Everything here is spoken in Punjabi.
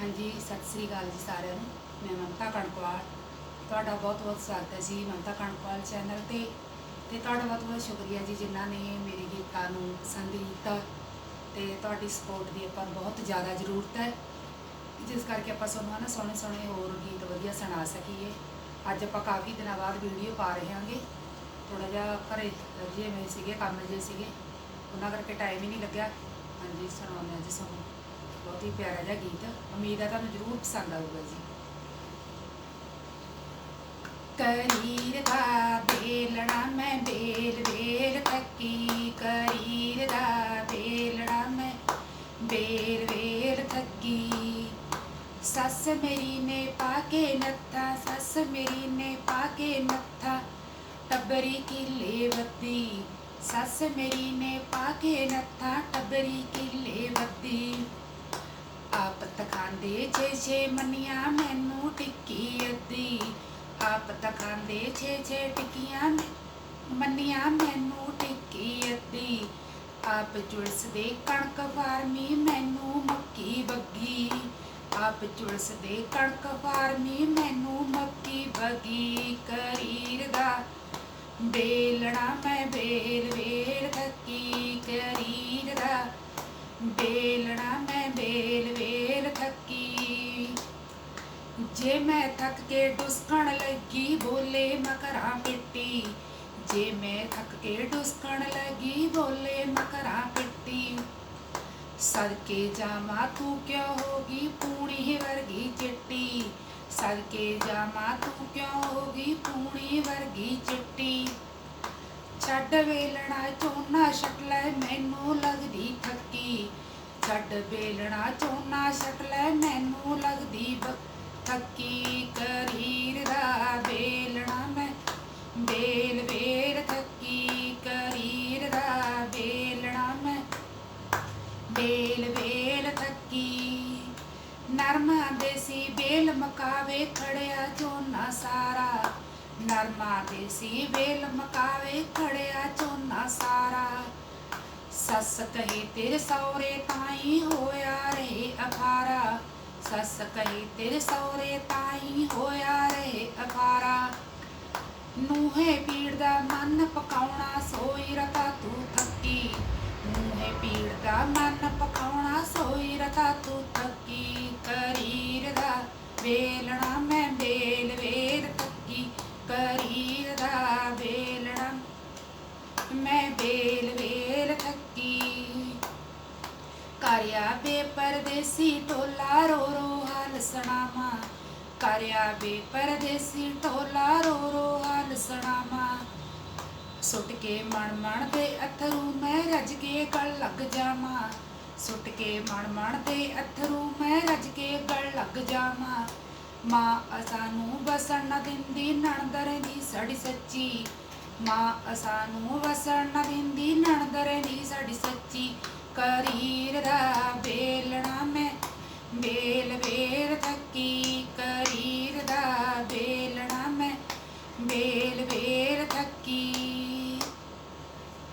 ਹਾਂਜੀ, ਸਤਿ ਸ੍ਰੀ ਅਕਾਲ ਜੀ ਸਾਰਿਆਂ ਨੂੰ। ਮੈਂ ਮਮਤਾ ਕਣਕਵਾਲ। ਤੁਹਾਡਾ ਬਹੁਤ ਬਹੁਤ ਸਵਾਗਤ ਹੈ ਜੀ ਮਮਤਾ ਕਣਕਵਾਲ ਚੈਨਲ ਤੇ। ਤੇ ਤੁਹਾਡਾ ਬਹੁਤ ਬਹੁਤ ਸ਼ੁਕਰੀਆ ਜੀ ਜਿਨ੍ਹਾਂ ਨੇ ਮੇਰੇ ਗੀਤਾਂ ਨੂੰ ਪਸੰਦ ਕੀਤਾ। ਤੇ ਤੁਹਾਡੀ ਸਪੋਰਟ ਦੀ ਆਪਾਂ ਨੂੰ ਬਹੁਤ ਜ਼ਿਆਦਾ ਜ਼ਰੂਰਤ ਹੈ। ਜਿਸ ਕਰਕੇ ਆਪਾਂ ਤੁਹਾਨੂੰ ਨਾ ਸੋਹਣੇ ਸੋਹਣੇ ਹੋਰ ਗੀਤ ਵਧੀਆ ਸੁਣਾ ਸਕੀਏ। ਅੱਜ ਆਪਾਂ ਕਾਫੀ ਦਿਨਾਂ ਬਾਅਦ ਵੀਡੀਓ ਪਾ ਰਹੇ ਹਾਂਗੇ। ਥੋੜਾ ਜਿਹਾ ਘਰੇ ਜਿਵੇਂ ਸੀਗੇ, ਕੰਮ ਜੇ ਸੀਗੇ। ਉਹਨਾਂ ਕਰਕੇ ਟਾਈਮ ਹੀ ਨਹੀਂ ਲੱਗਿਆ। ਹਾਂਜੀ, ਸੁਣਾਉਂਦੇ ਹਾਂ ਜੀ ਤੁਹਾਨੂੰ ਬਹੁਤ ਹੀ ਪਿਆਰਾ ਜਿਹਾ ਗੀਤ ਉਮੀਦ ਹੈ ਤੁਹਾਨੂੰ ਜ਼ਰੂਰ ਪਸੰਦ ਆਊਗਾ ਜੀ। ਕਰੀਰ ਦਾ ਬੇਲਣਾ, ਮੈਂ ਬੇਲ ਬੇਲ ਥੱਕੀ ਕਰੀਰ ਦਾ ਬੇਲਣਾ, ਮੈਂ ਬੇਲ ਬੇਲ ਥੱਕੀ ਸੱਸ ਮੇਰੀ ਨੇ ਪਾ ਕੇ ਨੱਥਾ, ਸੱਸ ਮੇਰੀ ਨੇ ਪਾ ਕੇ ਨੱਥਾ। ਟੱਬਰੀ ਕਿੱਲੇ ਵੱਦੀ ਸੱਸ ਮੇਰੀ ਨੇ ਪਾ ਕੇ ਨੱਥਾ, ਟੱਬਰੀ ਕਿੱਲੇ ਵੱਦੀ ਆਪ ਤਖਾਂਦੇ, ਛੇ ਛੇ ਮੰਨੀਆਂ ਮੈਨੂੰ ਟਿੱਕੀ ਅੱਧੀ। ਆਪ ਤਖਾਂਦੇ, ਛੇ ਛੇ ਟਿੱਕੀਆਂ ਮੰਨੀਆਂ ਮੈਨੂੰ ਟਿੱਕੀ ਅੱਧੀ। ਆਪ ਝੁਲਸਦੇ ਕਣਕ ਫਾਰਮੀ ਮੈਨੂੰ ਮੱਕੀ ਬੱਗੀ। ਆਪ ਝੁਲਸਦੇ ਕਣਕ ਫਾਰਮੀ ਮੈਨੂੰ ਮੱਕੀ ਬੱਗੀ। ਕਰੀਰ ਦਾ ਬੇਲਣਾ ਮੈਂ ਬੇਲ ਵੇਲ ਜੇ ਮੈਂ ਥੱਕ ਕੇ ਡੁਸਕਣ ਲੱਗੀ ਬੋਲੇ ਮਕਰਾਂ ਪਿੱਟੀ ਜੇ ਮੈਂ ਥੱਕ ਕੇ ਡੁਸਕਣ ਲੱਗੀ ਬੋਲੇ ਮਕਰਾਂ ਪਿੱਟੀ ਸਦਕੇ ਜਾਮਾ ਤੂੰ ਕਿਉਂ ਹੋਗੀ ਪੂਣੀ ਵਰਗੀ ਚਿੱਟੀ? ਸਦਕੇ ਜਾਮਾ ਤੂੰ ਕਿਉਂ ਹੋਗੀ ਪੂਣੀ ਵਰਗੀ ਚਿੱਟੀ? ਛੱਡ ਵੇਲਣਾ ਝੋਨਾ ਛੱਟ ਲੈ ਮੈਨੂੰ ਲੱਗਦੀ ਥੱਕੀ। ਛੱਡ ਵੇਲਣਾ ਝੋਨਾ ਛੱਟ ਲੈ ਮੈਨੂੰ ਲੱਗਦੀ ਬ- ਥੱਕੀ ਕਰੀਰ ਦਾ ਵੇਲਣਾ ਮੈਂ। ਬੇਲ ਵੇਲ ਥੱਕੀ ਕਰੀਰ ਦਾ ਵੇਲਣਾ ਮੈਂ। ਬੇਲ ਵੇਲ ਥੱਕੀ ਨਰਮਾ ਦੇਸੀ ਬੇਲ ਮਕਾਵੇ ਖੜਿਆ ਝੋਨਾ ਸਾਰਾ। ਨਰਮਾ ਦੇਸੀ ਬੇਲ ਮਕਾਵੇ ਖੜਿਆ ਝੋਨਾ ਸਾਰਾ। ਸੱਸ ਕਹੇ ਤੇਰੇ ਸੌਰੇ ਤਾਈ ਹੋਇਆ ਰਹੇ ਅਖਾਰਾ। ਸੱਸ ਕਹੇ, ਤੇਰੇ ਸੌਰੇ ਤਾਈ ਹੋਇਆ ਰਹੇ ਅਖਾਰਾ। ਨੂਹੇ ਪੀੜ ਦਾ ਮਨ ਪਕਾਉਣਾ, ਸੋਈ ਰਤਾ ਤੂੰ ਥੱਕੀ। ਨੂਹੇ ਪੀੜ ਦਾ ਮਨ ਪਕਾਉਣਾ, ਸੋਈ ਰਤਾ ਤੂੰ ਥੱਕੀ। ਕਰੀਰ ਦਾ ਵੇਲਣਾ ਮੈਂ ਬੇਲ ਬੇ ਪਰਦੇਸੀ ਟੋਲਾ ਰੋ ਰੋ ਹਾਲ ਸੁਣਾਵਾਂ। ਕਰਿਆ ਬੇ ਪਰਦੇਸੀ ਟੋਲਾ ਰੋ ਰੋ ਹਾਲ ਸੁਣਾਵਾਂ। ਸੁੱਟ ਕੇ ਮਣ ਮਣ ਦੇ ਅਥਰੂ ਮੈਂ ਰੱਜ ਕੇ ਗਲ ਲੱਗ ਜਾਵਾਂ। ਸੁੱਟ ਕੇ ਮਣ ਮਣ ਦੇ ਅਥਰੂ ਮੈਂ ਰੱਜ ਕੇ ਗਲ ਲੱਗ ਜਾਵਾਂ। ਮਾਂ ਅਸਾਂ ਵਸਣ ਨਾ ਦਿੰਦੀ ਨਣਦਰ ਦੀ ਸੜੀ ਸੱਚੀ। ਮਾਂ ਅਸਾਂ ਵਸਣ ਨਾ ਦਿੰਦੀ ਨਣਦਰ ਦੀ ਸਾਡੀ ਸੱਚੀ। ਕਰੀਰ ਦਾ ਬੇਲਣਾ ਮੈਂ ਬੇਲ ਵੇਰ ਤੱਕੀ